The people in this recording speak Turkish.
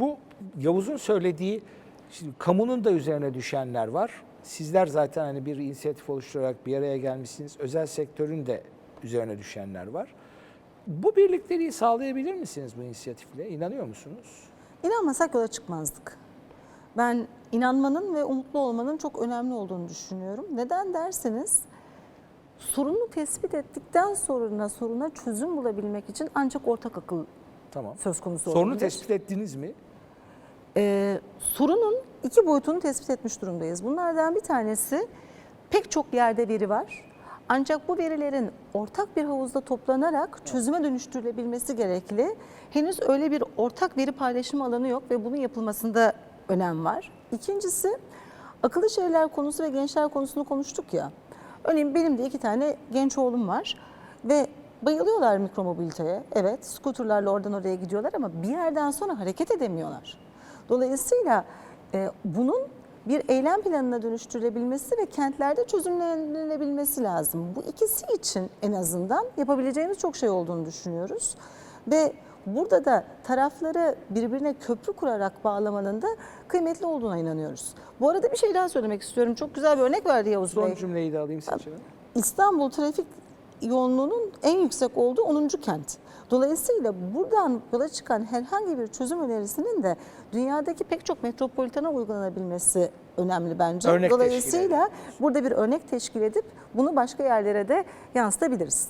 Bu Yavuz'un söylediği, şimdi kamunun da üzerine düşenler var. Sizler zaten hani bir inisiyatif oluşturarak bir araya gelmişsiniz. Özel sektörün de üzerine düşenler var. Bu birlikteliği sağlayabilir misiniz bu inisiyatifle? İnanıyor musunuz? İnanmasak yola çıkmazdık. Ben inanmanın ve umutlu olmanın çok önemli olduğunu düşünüyorum. Neden derseniz sorunu tespit ettikten sonra soruna çözüm bulabilmek için ancak ortak akıl Tamam. söz konusu Sorunu olabilir. tespit ettiniz mi? Ee, sorunun iki boyutunu tespit etmiş durumdayız. Bunlardan bir tanesi pek çok yerde veri var. Ancak bu verilerin ortak bir havuzda toplanarak çözüme dönüştürülebilmesi gerekli. Henüz öyle bir ortak veri paylaşımı alanı yok ve bunun yapılmasında önem var. İkincisi akıllı şehirler konusu ve gençler konusunu konuştuk ya. Örneğin benim de iki tane genç oğlum var ve bayılıyorlar mikromobiliteye. Evet, skuterlarla oradan oraya gidiyorlar ama bir yerden sonra hareket edemiyorlar. Dolayısıyla e, bunun bir eylem planına dönüştürülebilmesi ve kentlerde çözümlenebilmesi lazım. Bu ikisi için en azından yapabileceğimiz çok şey olduğunu düşünüyoruz. Ve burada da tarafları birbirine köprü kurarak bağlamanın da kıymetli olduğuna inanıyoruz. Bu arada bir şey daha söylemek istiyorum. Çok güzel bir örnek verdi Yavuz Son Bey. cümleyi de alayım seçelim. İstanbul trafik yoğunluğunun en yüksek olduğu 10. kent. Dolayısıyla buradan yola çıkan herhangi bir çözüm önerisinin de dünyadaki pek çok metropolitana uygulanabilmesi önemli bence. Örnek Dolayısıyla burada bir örnek teşkil edip bunu başka yerlere de yansıtabiliriz.